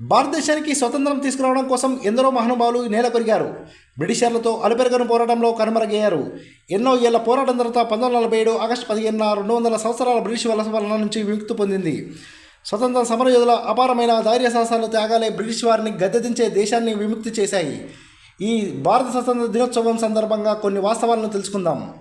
భారతదేశానికి స్వతంత్రం తీసుకురావడం కోసం ఎందరో మహానుభావులు నేల కొరిగారు. బ్రిటిషర్లతో అలుపెరగని పోరాటంలో కనుమరుగయ్యారు. ఎన్నో ఏళ్ళ పోరాటం తర్వాత పంతొమ్మిది వందల నలభై ఏడు ఆగస్టు పదిహేనున రెండు వందల సంవత్సరాల బ్రిటిష్ వలస వలన నుంచి విముక్తి పొందింది. స్వతంత్ర సమరయోధుల అపారమైన ధైర్య సాహసాలు త్యాగాలే బ్రిటిష్ వారిని గద్దెదించే దేశాన్ని విముక్తి చేశాయి. ఈ భారత స్వతంత్ర దినోత్సవం సందర్భంగా కొన్ని వాస్తవాలను తెలుసుకుందాం.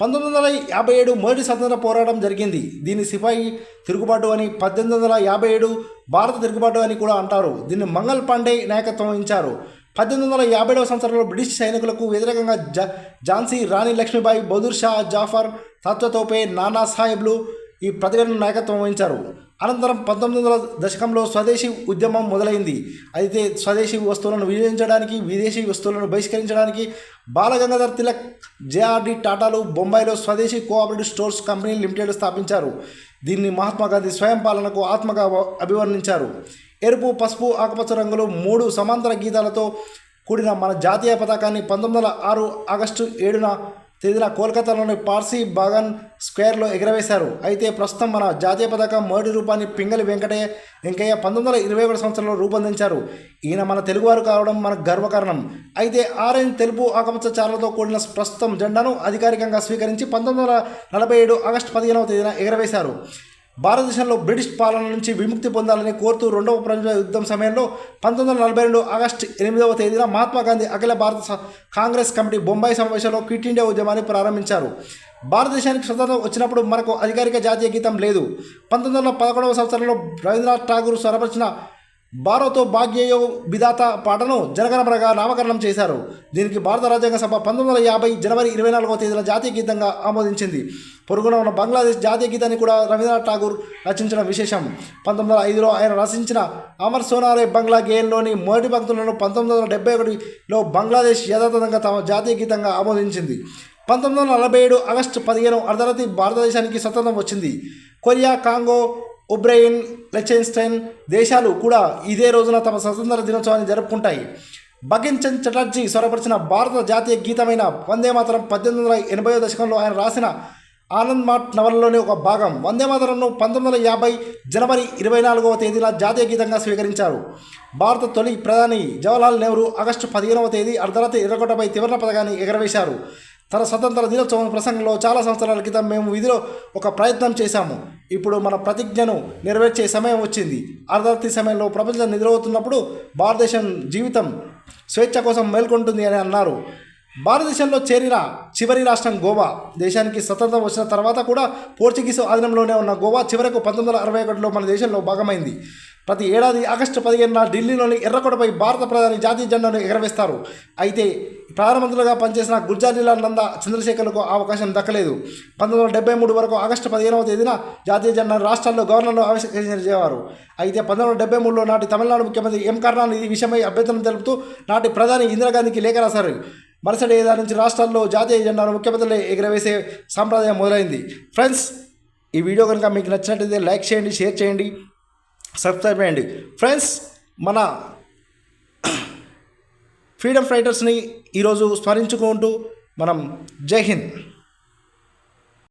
పంతొమ్మిది వందల యాభై ఏడు మొదటి స్వతంత్ర పోరాటం జరిగింది. దీన్ని సిపాయి తిరుగుబాటు అని పద్దెనిమిది వందల యాభై ఏడు భారత తిరుగుబాటు అని కూడా అంటారు. దీన్ని మంగల్ పాండే నాయకత్వం వహించారు. పద్దెనిమిది వందల యాభై ఏడవ సంవత్సరంలో బ్రిటిష్ సైనికులకు వ్యతిరేకంగా జా ఝాన్సీ రాణి లక్ష్మీబాయి బహదూర్ షా జాఫర్ తత్వతోపే నానా సాహెబ్లు ఈ ప్రతిఘటన నాయకత్వం వహించారు. అనంతరం పంతొమ్మిది వందల దశకంలో స్వదేశీ ఉద్యమం మొదలైంది. అయితే స్వదేశీ వస్తువులను వినియోగించడానికి విదేశీ వస్తువులను బహిష్కరించడానికి బాలగంగాధర్ తిలక్ జేఆర్డి టాటాలు బొంబాయిలో స్వదేశీ కోఆపరేటివ్ స్టోర్స్ కంపెనీ లిమిటెడ్ స్థాపించారు. దీన్ని మహాత్మా గాంధీ స్వయం పాలనకు ఆత్మగా అభివర్ణించారు. ఎరుపు పసుపు ఆకుపచ్చ రంగులు మూడు సమాంతర గీతాలతో కూడిన మన జాతీయ పతాకాన్ని పంతొమ్మిది వందల ఆరు ఆగస్టు ఏడున తేదీన కోల్కతాలోని పార్సీ బాగన్ స్క్వేర్లో ఎగరవేశారు. అయితే ప్రస్తుతం మన జాతీయ పథకం మొదటి రూపాన్ని పింగళి వెంకటయ్య వెంకయ్య పంతొమ్మిది వందల ఇరవై ఒకటి సంవత్సరంలో రూపొందించారు. ఈయన మన తెలుగువారు కావడం మనకు గర్వకారణం. అయితే ఆరెంజ్ తెలుపు ఆకుపచ్చ చారలతో కూడిన ప్రస్తుతం జెండాను అధికారికంగా స్వీకరించి పంతొమ్మిది వందల నలభై ఏడు ఆగస్టు పదిహేనవ తేదీన ఎగరవేశారు. భారతదేశంలో బ్రిటిష్ పాలన నుంచి విముక్తి పొందాలని కోరుతూ రెండవ ప్రపంచ యుద్ధం సమయంలో పంతొమ్మిది వందల నలభై రెండు ఆగస్టు ఎనిమిదవ తేదీన మహాత్మా గాంధీ అఖిల భారత స- కాంగ్రెస్ కమిటీ బొంబాయి సమావేశంలో క్విట్ ఇండియా ఉద్యమాన్ని ప్రారంభించారు. భారతదేశానికి స్వతంత్రం వచ్చినప్పుడు మనకు అధికారిక జాతీయ గీతం లేదు. పంతొమ్మిది వందల పదకొండవ సంవత్సరంలో రవీంద్రనాథ్ ఠాగూర్ స్వరపరిచిన భారతో భాగ్యయో విధాత పాటను జనగణమనగా నామకరణం చేశారు. దీనికి భారత రాజ్యాంగ సభ పంతొమ్మిది వందల యాభై జనవరి ఇరవై నాలుగవ తేదీన జాతీయ గీతంగా ఆమోదించింది. పొరుగున ఉన్న బంగ్లాదేశ్ జాతీయ గీతాన్ని కూడా రవీంద్రనాథ్ ఠాగూర్ రచించడం విశేషం. పంతొమ్మిది వందల ఐదులో ఆయన రచించిన అమర్ సోనారే బంగ్లా గేయంలోని మొదటి భక్తులను పంతొమ్మిది వందల డెబ్బై ఒకటిలో బంగ్లాదేశ్ యథాతథంగా తమ జాతీయ గీతంగా ఆమోదించింది. పంతొమ్మిది వందల నలభై ఏడు ఆగస్టు పదిహేను అర్ధరాత్రి భారతదేశానికి స్వతంత్రం వచ్చింది. కొరియా కాంగో ఉబ్రెయిన్ లెచెన్స్టైన్ దేశాలు కూడా ఇదే రోజున తమ స్వతంత్ర దినోత్సవాన్ని జరుపుకుంటాయి. బకిన్ చంద్ చటర్జీ స్వరపరిచిన భారత జాతీయ గీతమైన వందే మాతరం పద్దెనిమిది వందల ఎనభై దశకంలో ఆయన రాసిన ఆనంద్ మాట్ నవలలోని ఒక భాగం వందే మాతరంను పంతొమ్మిది వందల యాభై జనవరి ఇరవై నాలుగవ తేదీన జాతీయ గీతంగా స్వీకరించారు. భారత తొలి ప్రధాని జవహర్లాల్ నెహ్రూ ఆగస్టు పదిహేనవ తేదీ అర్ధరాత్రి ఇరగొట్టపై తీవ్ర పథకాన్ని ఎగరవేశారు. తన స్వతంత్ర దినోత్సవం ప్రసంగంలో చాలా సంవత్సరాల క్రితం మేము విధిలో ఒక ప్రయత్నం చేశాము. ఇప్పుడు మన ప్రతిజ్ఞను నెరవేర్చే సమయం వచ్చింది. అర్ధరాత్రి సమయంలో ప్రపంచం నిద్రపోతున్నప్పుడు భారతదేశం జీవితం స్వేచ్ఛ కోసం మేల్కొంటుంది అని అన్నారు. భారతదేశంలో చేరిన చివరి రాష్ట్రం గోవా. దేశానికి స్వతంత్రం వచ్చిన తర్వాత కూడా పోర్చుగీసు ఆధీనంలోనే ఉన్న గోవా చివరకు పంతొమ్మిది వందల అరవై ఒకటిలో మన దేశంలో భాగమైంది. ప్రతి ఏడాది ఆగస్టు పదిహేనున ఢిల్లీలోని ఎర్రకోటపై భారత ప్రధాని జాతీయ జెండాను ఎగరవేస్తారు. అయితే ప్రధానమంత్రులుగా పనిచేసిన గుర్జారీలాల్ నంద చంద్రశేఖర్లకు అవకాశం దక్కలేదు. పంతొమ్మిది వందల డెబ్బై మూడు వరకు ఆగస్టు పదిహేనవ తేదీన జాతీయ జెండా రాష్ట్రాల్లో గవర్నర్లు ఆవిష్కరించేవారు అయితే పంతొమ్మిది వందల డెబ్బై మూడులో నాటి తమిళనాడు ముఖ్యమంత్రి ఎం కరుణానిధి ఈ విషయమై అభ్యర్థన తెలుపుతూ నాటి ప్రధాని ఇందిరాగాంధీకి లేఖ రాశారు. మరుసటి ఏడాది నుంచి రాష్ట్రాల్లో జాతీయ జెండాను ముఖ్యమంత్రులు ఎగరవేసే సాంప్రదాయం మొదలైంది. ఫ్రెండ్స్ ఈ వీడియో కనుక మీకు నచ్చినట్లయితే లైక్ చేయండి షేర్ చేయండి సబ్స్క్రైబ్ చేయండి. ఫ్రెండ్స్ మన ఫ్రీడమ్ ఫైటర్స్ని ఈరోజు స్మరించుకుంటూ మనం జై హింద్.